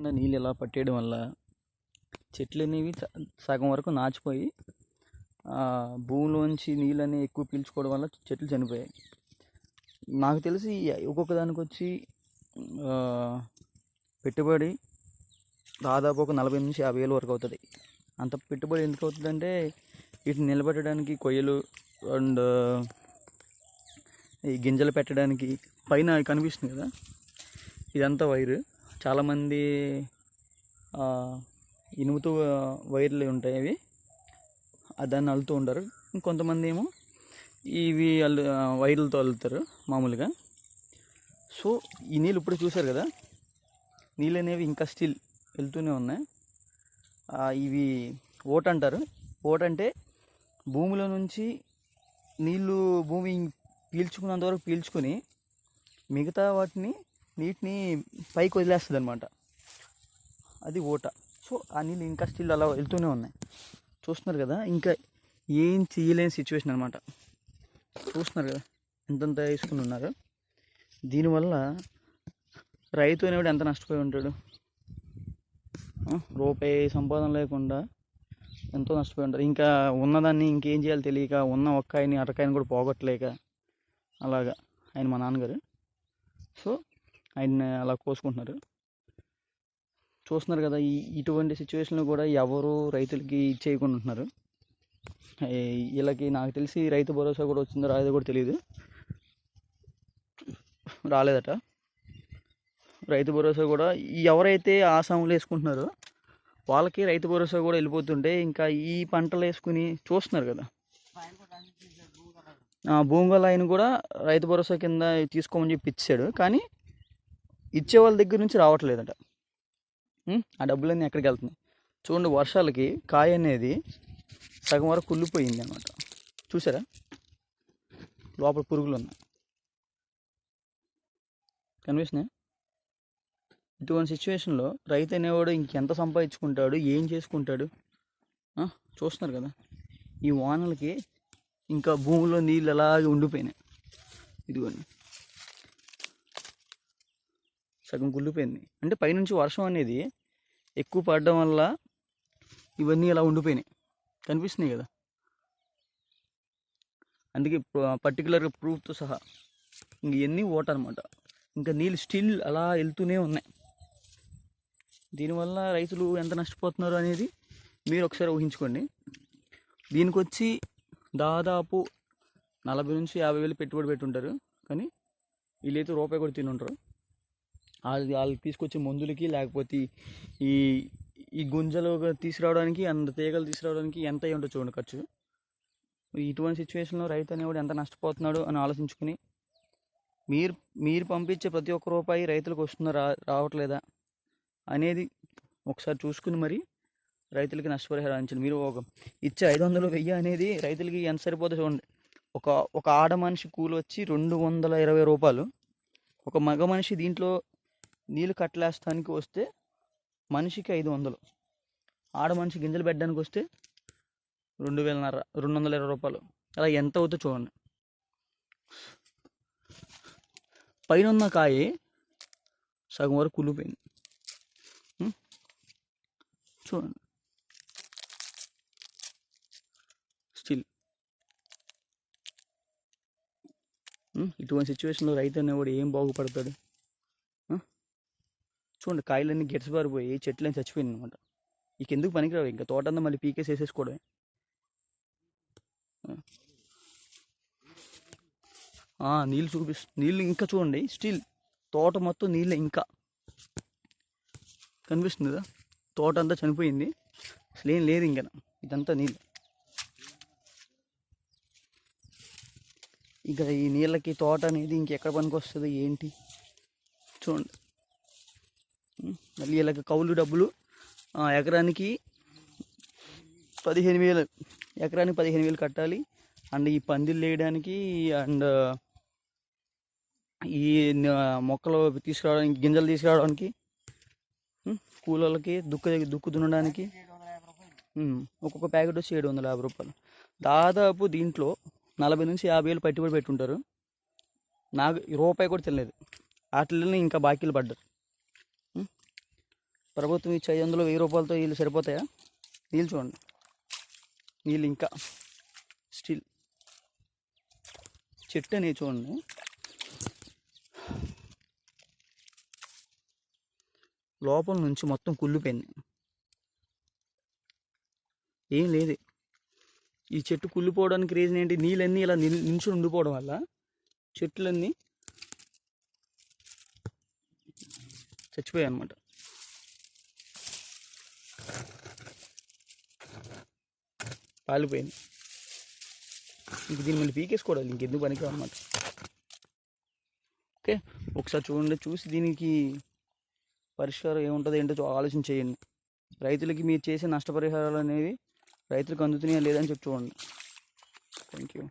లేకుండా నీళ్ళు ఇలా పట్టేయడం వల్ల చెట్లు అనేవి సగం వరకు నాచిపోయి భూమిలోంచి నీళ్ళు అనేవి ఎక్కువ పీల్చుకోవడం వల్ల చెట్లు చనిపోయాయి. నాకు తెలిసి ఒక్కొక్క దానికి వచ్చి పెట్టుబడి దాదాపు ఒక నలభై నుంచి యాభై వేలు వరకు అవుతుంది. అంత పెట్టుబడి ఎందుకు అవుతుందంటే వీటిని నిలబెట్టడానికి కొయ్యలు అండ్ ఈ గింజలు పెట్టడానికి పైన కనిపిస్తుంది కదా ఇదంతా వైరు. చాలామంది ఇనుముతో వైర్లు ఉంటాయి అవి. దాన్ని అల్లుతూ ఉంటారు. కొంతమంది ఏమో ఇవి అల్లు వైర్లతో అల్లుతారు మామూలుగా. సో ఈ నీళ్ళు ఇప్పుడు చూసారు కదా? నీళ్ళు అనేవి ఇంకా స్టిల్ వెళ్తూనే ఉన్నాయి. ఇవి ఓట అంటారు. ఓట అంటే భూమిలో నుంచి నీళ్ళు భూమి పీల్చుకున్నంత వరకు పీల్చుకొని మిగతా వాటిని నీటిని పైకి వదిలేస్తుంది అనమాట అది ఓట సో ఆ నీళ్ళు ఇంకా స్టిల్ అలా వెళ్తూనే ఉన్నాయి. చూస్తున్నారు కదా ఇంకా ఏం చేయలేని సిచ్యువేషన్ అనమాట చూస్తున్నారు కదా ఎంతంత వేసుకుని ఉన్నారు. దీనివల్ల రైతు అనేవాడు ఎంత నష్టపోయి ఉంటాడు? రూపాయి సంపాదన లేకుండా ఎంతో నష్టపోయి ఉంటారు. ఇంకా ఉన్నదాన్ని ఇంకేం చేయాలో తెలియక ఉన్న ఒక్కాయని అరకాయని కూడా పోగొట్టలేక అలాగా. ఆయన మా నాన్నగారు. సో ఆయన అలా కోసుకుంటున్నారు. చూస్తున్నారు కదా ఈ ఇటువంటి సిచ్యువేషన్లో కూడా ఎవరు రైతులకి ఇచ్చేయకుండా ఉంటున్నారు. వీళ్ళకి నాకు తెలిసి రైతు భరోసా కూడా వచ్చిందో రాలేదో కూడా తెలియదు రాలేదట. రైతు భరోసా కూడా ఎవరైతే ఆసాములు వేసుకుంటున్నారో వాళ్ళకి రైతు భరోసా కూడా వెళ్ళిపోతుంటే ఇంకా ఈ పంటలు వేసుకుని చూస్తున్నారు కదా. ఆ, భూంగల్ ఆయన కూడా రైతు భరోసా కింద తీసుకోమని చెప్పి ఇచ్చాడు. కానీ ఇచ్చే వాళ్ళ దగ్గర నుంచి రావట్లేదట. ఆ డబ్బులన్నీ ఎక్కడికి వెళ్తున్నాయి? చూడండి వర్షాలకి కాయ అనేది సగం వరకు కుళ్ళిపోయింది అనమాట చూసారా? లోపల పురుగులు ఉన్నాయి. కనిపిస్తున్నాయి? ఇటువంటి సిచ్యువేషన్లో రైతు అనేవాడు ఇంకెంత సంపాదించుకుంటాడు? ఏం చేసుకుంటాడు? చూస్తున్నారు కదా? ఈ వానలకి ఇంకా భూమిలో నీళ్ళు అలాగే ఉండిపోయినాయి. ఇదిగోండి. సగం కుళ్ళిపోయింది. అంటే పైనుంచి వర్షం అనేది ఎక్కువ పడడం వల్ల ఇవన్నీ ఇలా ఉండిపోయినాయి. కనిపిస్తున్నాయి కదా? అందుకే పర్టికులర్గా ప్రూఫ్తో సహా ఇంక ఇవన్నీ ఓట అనమాట ఇంకా నీళ్ళు స్టిల్ అలా వెళ్తూనే ఉన్నాయి. దీనివల్ల రైతులు ఎంత నష్టపోతున్నారు అనేది మీరు ఒకసారి ఊహించుకోండి. దీనికి వచ్చి దాదాపు నలభై నుంచి యాభై వేలు పెట్టుబడి పెట్టుంటారు. కానీ వీళ్ళైతే రూపాయి కూడా తినుంటారు వాళ్ళు తీసుకొచ్చే మందులకి లేకపోతే ఈ ఈ గుంజలు తీసుకురావడానికి అంత తీగలు తీసుకురావడానికి ఎంత అయ్యి ఉంటుంది చూడండి ఖర్చు. ఇటువంటి సిచ్యువేషన్లో రైతు అనేవాడు ఎంత నష్టపోతున్నాడు అని ఆలోచించుకుని మీరు మీరు పంపించే ప్రతి ఒక్క రూపాయి రైతులకు వస్తుందా రా రావట్లేదా అనేది ఒకసారి చూసుకుని మరి రైతులకి నష్టపరిహారం అంచండి మీరు ఒక ఇచ్చే ఐదు వందలు వెయ్యి అనేది రైతులకి ఎంత సరిపోతుంది చూడండి. ఒక ఒక ఆడ మనిషి కూలి వచ్చి రెండు వందల ఇరవై రూపాయలు. ఒక మగ మనిషి దీంట్లో నీళ్ళు కట్టలేస్తానికి వస్తే మనిషికి ఐదు వందలు. ఆడ మనిషి గింజలు పెట్టడానికి వస్తే రెండు వేలన్నర రెండు వందల ఇరవై రూపాయలు. అలా ఎంత అవుతుందో చూడండి. పైన ఉన్న కాయ సగం వరకు కుళ్ళిపోయింది. చూడండి. స్టిల్. ఇటువంటి సిచ్యువేషన్లో రైతు అనేవాడు ఏం బాగుపడతాడు? చూడండి కాయలన్నీ గెట్స్ పారిపోయి చెట్లని చచ్చిపోయింది అనమాట ఇక ఎందుకు పనికిరావు? ఇంకా తోటంతా మళ్ళీ పీకేసి వేసేసుకోవడమే నీళ్ళు చూపిస్తు నీళ్ళు ఇంకా చూడండి. స్టిల్ తోట మొత్తం నీళ్ళే ఇంకా. కనిపిస్తుంది? కదా తోట అంతా చనిపోయింది. అసలు ఏం లేదు ఇంకా. ఇదంతా నీళ్ళు. ఇక ఈ నీళ్ళకి తోట అనేది ఇంకెక్కడ పనికి వస్తుంది ఏంటి? చూడండి. మళ్ళీ వీళ్ళకి కౌలు డబ్బులు ఎకరానికి పదిహేను వేలు ఎకరానికి పదిహేను వేలు కట్టాలి. అండ్ ఈ పందిళ్ళు వేయడానికి అండ్ ఈ మొక్కలు తీసుకురావడానికి గింజలు తీసుకురావడానికి కూలర్లకి కూలోళ్ళకి దుక్కు దుక్కు దున్నడానికి ఒక్కొక్క ప్యాకెట్ వచ్చి ఏడు వందల యాభై రూపాయలు. దాదాపు దీంట్లో నలభై నుంచి యాభై వేలు పెట్టుబడి పెట్టుంటారు. నాకు రూపాయి కూడా తెలియదు వాటిల్లోనే ఇంకా బాకీలు పడ్డారు. ప్రభుత్వం ఇచ్చే ఐదు వందలు వెయ్యి రూపాయలతో వీళ్ళు సరిపోతాయా? నీళ్ళు చూడండి. నీళ్ళు ఇంకా స్టిల్. చెట్టు అనేది చూడండి. లోపల నుంచి మొత్తం కుళ్ళిపోయింది. ఏం లేదు. ఈ చెట్టు కుళ్ళిపోవడానికి రీజన్ ఏంటి? నీళ్ళన్నీ ఇలా నిల్ ఉండిపోవడం వల్ల చెట్లన్నీ చచ్చిపోయాయి అన్నమాట పాలిపోయింది. ఇంక దీన్ని మళ్ళీ పీకేసుకోవాలి ఇంకెందుకు పనికి అనమాట ఓకే ఒకసారి చూడండి చూసి దీనికి పరిష్కారం ఏముంటుంది ఏంటో చూ- ఆలోచన చేయండి. రైతులకి మీరు చేసే నష్టపరిహారాలు అనేవి రైతులకు అందుతున్నాయా లేదని చెప్పి చూడండి. Thank you